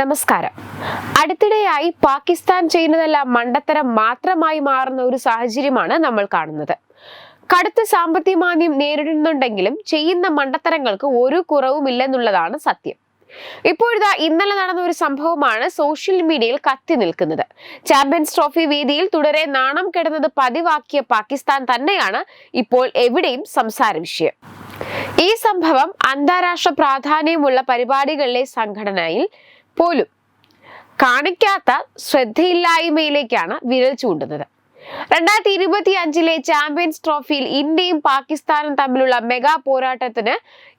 നമസ്കാരം. അടുത്തിടെയായി പാകിസ്ഥാൻ ചെയ്യുന്നതെല്ലാം മണ്ടത്തരം മാത്രമായി മാറുന്ന ഒരു സാഹചര്യമാണ് നമ്മൾ കാണുന്നത്. കടുത്ത സാമ്പത്തിക മാന്ദ്യം നേരിടുന്നുണ്ടെങ്കിലും ചെയ്യുന്ന മണ്ടത്തരങ്ങൾക്ക് ഒരു കുറവുമില്ലെന്നുള്ളതാണ് സത്യം. ഇപ്പോഴിതാ ഇന്നലെ നടന്ന ഒരു സംഭവമാണ് സോഷ്യൽ മീഡിയയിൽ കത്തി നിൽക്കുന്നത്. ചാമ്പ്യൻസ് ട്രോഫി വേദിയിൽ തുടരെ നാണം കെടുന്നത് പതിവാക്കിയ പാകിസ്ഥാൻ തന്നെയാണ് ഇപ്പോൾ എവിടെയും സംസാര വിഷയം. ഈ സംഭവം അന്താരാഷ്ട്ര പ്രാധാന്യമുള്ള പരിപാടികളിലെ സംഘടനയിൽ പോലും കാണിക്കാത്ത ശ്രദ്ധയില്ലായ്മയിലേക്കാണ് വിരൽ ചൂണ്ടുന്നത്. രണ്ടായിരത്തി ഇരുപത്തി അഞ്ചിലെ ചാമ്പ്യൻസ് ട്രോഫിയിൽ ഇന്ത്യയും പാകിസ്ഥാനും തമ്മിലുള്ള മെഗാ പോരാട്ടത്തിന്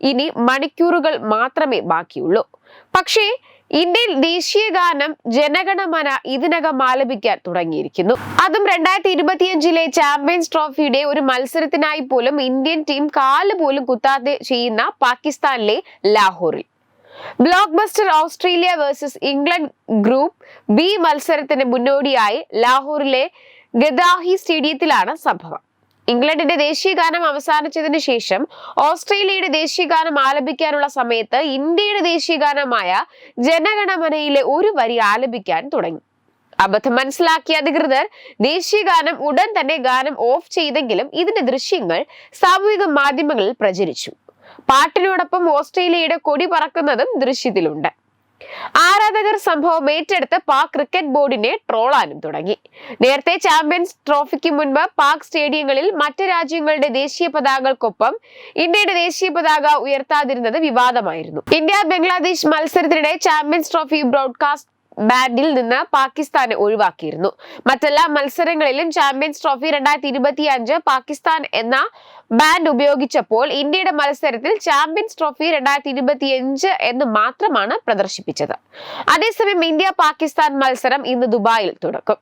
ഇനി മണിക്കൂറുകൾ മാത്രമേ ബാക്കിയുള്ളൂ. പക്ഷേ ഇന്ത്യയിൽ ദേശീയ ഗാനം ജനഗണമന ഇതിനകം ആലപിക്കാൻ തുടങ്ങിയിരിക്കുന്നു. അതും രണ്ടായിരത്തി ഇരുപത്തിയഞ്ചിലെ ചാമ്പ്യൻസ് ട്രോഫിയുടെ ഒരു മത്സരത്തിനായി പോലും ഇന്ത്യൻ ടീം കാൽ പോലും കുത്താതെ ചെയ്യുന്ന പാകിസ്ഥാനിലെ ലാഹോറിൽ. Blockbuster Australia versus England group B മത്സരത്തിന് മുന്നോടിയായി ലാഹോറിലെ ഗദാഹി സ്റ്റേഡിയത്തിലാണ് സംഭവം. ഇംഗ്ലണ്ടിന്റെ ദേശീയഗാനം അവസാനിച്ചതിന് ശേഷം ഓസ്ട്രേലിയയുടെ ദേശീയഗാനം ആലപിക്കാനുള്ള സമയത്ത് ഇന്ത്യയുടെ ദേശീയഗാനമായ ജനഗണമനയിലെ ഒരു വരി ആലപിക്കാൻ തുടങ്ങി. അബദ്ധം മനസ്സിലാക്കിയ അധികൃതർ ദേശീയഗാനം ഉടൻ തന്നെ ഗാനം ഓഫ് ചെയ്തെങ്കിലും ഇതിന്റെ ദൃശ്യങ്ങൾ സാമൂഹിക മാധ്യമങ്ങളിൽ പ്രചരിച്ചു. പാട്ടിനോടൊപ്പം ഓസ്ട്രേലിയയുടെ കൊടി പറക്കുന്നതും ദൃശ്യത്തിലുണ്ട്. ആരാധകർ സംഭവം ഏറ്റെടുത്ത് പാക് ക്രിക്കറ്റ് ബോർഡിനെ ട്രോളാനും തുടങ്ങി. നേരത്തെ ചാമ്പ്യൻസ് ട്രോഫിക്ക് മുൻപ് പാക് സ്റ്റേഡിയങ്ങളിൽ മറ്റ് രാജ്യങ്ങളുടെ ദേശീയ പതാകകൾക്കൊപ്പം ഇന്ത്യയുടെ ദേശീയ പതാക ഉയർത്താതിരുന്നത് വിവാദമായിരുന്നു. ഇന്ത്യ ബംഗ്ലാദേശ് മത്സരത്തിനിടെ ചാമ്പ്യൻസ് ട്രോഫി ബ്രോഡ്കാസ്റ്റ് ബാൻഡിൽ നിന്ന് പാകിസ്ഥാനെ ഒഴിവാക്കിയിരുന്നു. മറ്റെല്ലാ മത്സരങ്ങളിലും ചാമ്പ്യൻസ് ട്രോഫി രണ്ടായിരത്തി ഇരുപത്തി അഞ്ച് പാകിസ്ഥാൻ എന്ന ബാൻഡ് ഉപയോഗിച്ചപ്പോൾ ഇന്ത്യയുടെ മത്സരത്തിൽ ചാമ്പ്യൻസ് ട്രോഫി രണ്ടായിരത്തി ഇരുപത്തി അഞ്ച് എന്ന് മാത്രമാണ് പ്രദർശിപ്പിച്ചത്. അതേസമയം ഇന്ത്യ പാകിസ്ഥാൻ മത്സരം ഇന്ന് ദുബായിൽ തുടക്കും.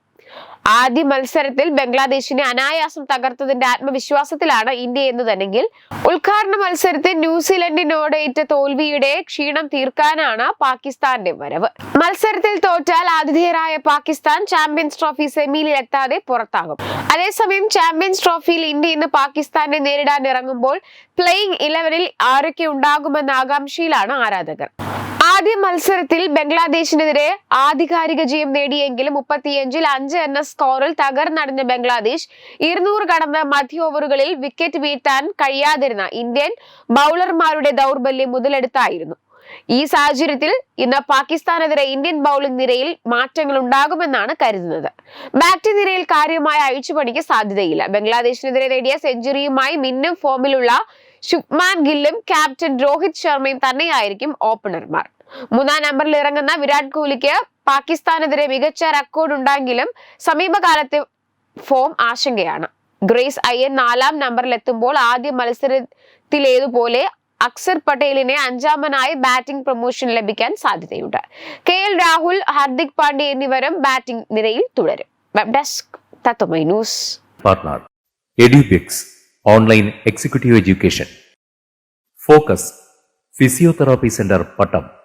ആദ്യ മത്സരത്തിൽ ബംഗ്ലാദേശിനെ അനായാസം തകർത്തതിന്റെ ആത്മവിശ്വാസത്തിലാണ് ഇന്ത്യ എന്ന് തന്നെങ്കിൽ. ഉദ്ഘാടന മത്സരത്തിൽ ന്യൂസിലൻഡിനോട് ഏറ്റ തോൽവിയുടെ ക്ഷീണം തീർക്കാനാണ് പാകിസ്ഥാന്റെ വരവ്. മത്സരത്തിൽ തോറ്റാൽ ആതിഥേയരായ പാകിസ്ഥാൻ ചാമ്പ്യൻസ് ട്രോഫി സെമിയിൽ എത്താതെ പുറത്താകും. അതേസമയം ചാമ്പ്യൻസ് ട്രോഫിയിൽ ഇന്ത്യ ഇന്ന് പാകിസ്ഥാനെ നേരിടാൻ ഇറങ്ങുമ്പോൾ പ്ലേയിങ് ഇലവനിൽ ആരൊക്കെ ഉണ്ടാകുമെന്ന ആകാംക്ഷയിലാണ് ആരാധകർ. ആദ്യ മത്സരത്തിൽ ബംഗ്ലാദേശിനെതിരെ ആധികാരിക ജയം നേടിയെങ്കിലും മുപ്പത്തിയഞ്ചിൽ അഞ്ച് എന്ന സ്കോറിൽ തകർന്നടഞ്ഞ ബംഗ്ലാദേശ് ഇരുന്നൂറ് കടന്ന മധ്യ ഓവറുകളിൽ വിക്കറ്റ് വീഴ്ത്താൻ കഴിയാതിരുന്ന ഇന്ത്യൻ ബൗളർമാരുടെ ദൗർബല്യം മുതലെടുത്തായിരുന്നു. ഈ സാഹചര്യത്തിൽ ഇന്ന് പാകിസ്ഥാനെതിരെ ഇന്ത്യൻ ബൗളിംഗ് നിരയിൽ മാറ്റങ്ങൾ ഉണ്ടാകുമെന്നാണ് കരുതുന്നത്. ബാറ്റിംഗ് നിരയിൽ കാര്യമായ അഴിച്ചുപണിക്ക് സാധ്യതയില്ല. ബംഗ്ലാദേശിനെതിരെ നേടിയ സെഞ്ചുറിയുമായി മിന്നും ഫോമിലുള്ള ശുഭ്മാൻ ഗില്ലും ക്യാപ്റ്റൻ രോഹിത് ശർമ്മയും തന്നെയായിരിക്കും ഓപ്പണർമാർ. മൂന്നാം നമ്പറിൽ ഇറങ്ങുന്ന വിരാട് കോഹ്ലിക്ക് പാകിസ്ഥാനെതിരെ മികച്ച റെക്കോർഡ് ഉണ്ടെങ്കിലും സമീപകാലത്തെ ഫോം ആശങ്കയാണ്. ഗ്രേസ് അയ്യൻ നാലാം നമ്പറിൽ എത്തുമ്പോൾ ആദ്യ മത്സരത്തിലേതുപോലെ അക്സർ പട്ടേലിനെ അഞ്ചാമനായി ബാറ്റിംഗ് പ്രൊമോഷൻ ലഭിക്കാൻ സാധ്യതയുണ്ട്. കെ എൽ രാഹുൽ ഹാർദിക് പാണ്ഡ്യ എന്നിവരും ബാറ്റിംഗ് നിരയിൽ തുടരും. Web desk news. Online executive education. Focus physiotherapy centre Pattom.